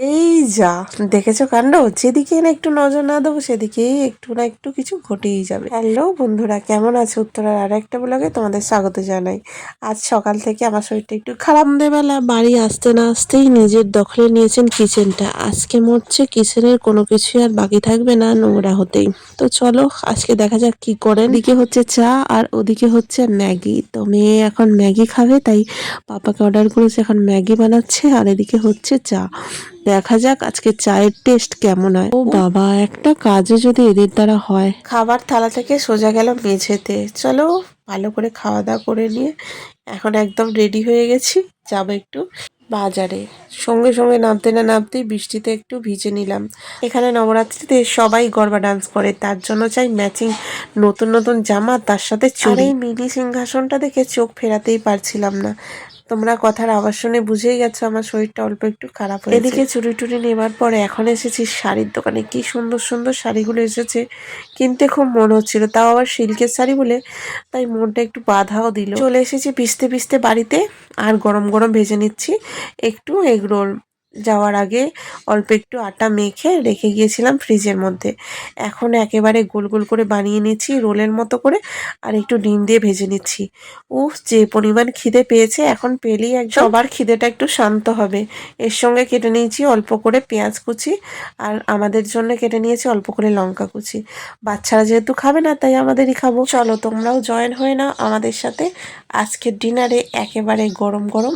এই যা, দেখেছ কাণ্ড? যেদিকে না একটু নজর না দেবো সেদিকেই একটু না একটু কিছু ঘটেই যাবে। হ্যালো বন্ধুরা, কেমন আছে? উত্তরার আর একটা ব্লগে তোমাদের স্বাগত জানাই। আজ সকাল থেকে আমার শরীরটা একটু খারাপ দেবেলা, বাড়ি আসতে না আসতেই নিজের দখলে নিয়েছেন কিচেনটা। আজকে মরছে কিচেনের কোনো কিছুই আর বাকি থাকবে না নোংরা হতেই। তো চলো, আজকে দেখা যাক কি করেন। এদিকে হচ্ছে চা আর ওদিকে হচ্ছে ম্যাগি। তো মেয়ে এখন ম্যাগি খাবে, তাই পাপাকে অর্ডার করেছে, এখন ম্যাগি বানাচ্ছে, আর এদিকে হচ্ছে চা। দেখা যাক আজকে চায়ের টেস্ট কেমন হয়। ও বাবা একটা কাজে যদি এদের দ্বারা হয়। খাবার থালা থেকে সোজা গেল মেঝেতে। চলো ভালো করে খাওয়া দাওয়া করে নিয়ে এখন একদম রেডি হয়ে গেছি। যাব একটু বাজারে। সঙ্গে সঙ্গে নামতে না নামতেই বৃষ্টিতে একটু ভিজে নিলাম। এখানে নবরাত্রিতে সবাই গরবা ডান্স করে। তার জন্য চাই ম্যাচিং নতুন নতুন জামা তার সাথে চুড়ি। এই মিনি সিংহাসনটা দেখে চোখ ফেরাতেই পারছিলাম না। তোমরা কথার আওয়াজ শুনে বুঝেই গেছো আমার শরীরটা অল্প একটু খারাপ হয়েছে। এদিকে চুরি টুরি নেবার পরে এখন এসেছি শাড়ির দোকানে। কি সুন্দর সুন্দর শাড়িগুলো এসেছে। কিনতে খুব মন হচ্ছিল, তাও আবার সিল্কের শাড়ি বলে, তাই মনটা একটু বাধাও দিল। চলে এসেছি পিসতে পিসতে বাড়িতে, আর গরম গরম ভেজে নিচ্ছি একটু এগরোল যাওয়ার আগে অল্প একটু আটা মেখে রেখে গিয়েছিলাম ফ্রিজের মধ্যে। এখন একেবারে গোল গোল করে বানিয়ে নিচ্ছি, রোলের মতো করে, আর একটু ডিম দিয়ে ভেজে নিচ্ছি। উফ, যে পরিমাণ খিদে পেয়েছে, এখন পেলেই এক সবার খিদেটা একটু শান্ত হবে। এর সঙ্গে কেটে নিয়েছি অল্প করে পেঁয়াজ কুচি, আর আমাদের জন্য কেটে নিয়েছি অল্প করে লঙ্কা কুচি। বাচ্চারা যেহেতু খাবে না, তাই আমাদেরই খাব। চলো তোমরাও জয়েন হয়ে নাও আমাদের সাথে। আজকের ডিনারে একেবারে গরম গরম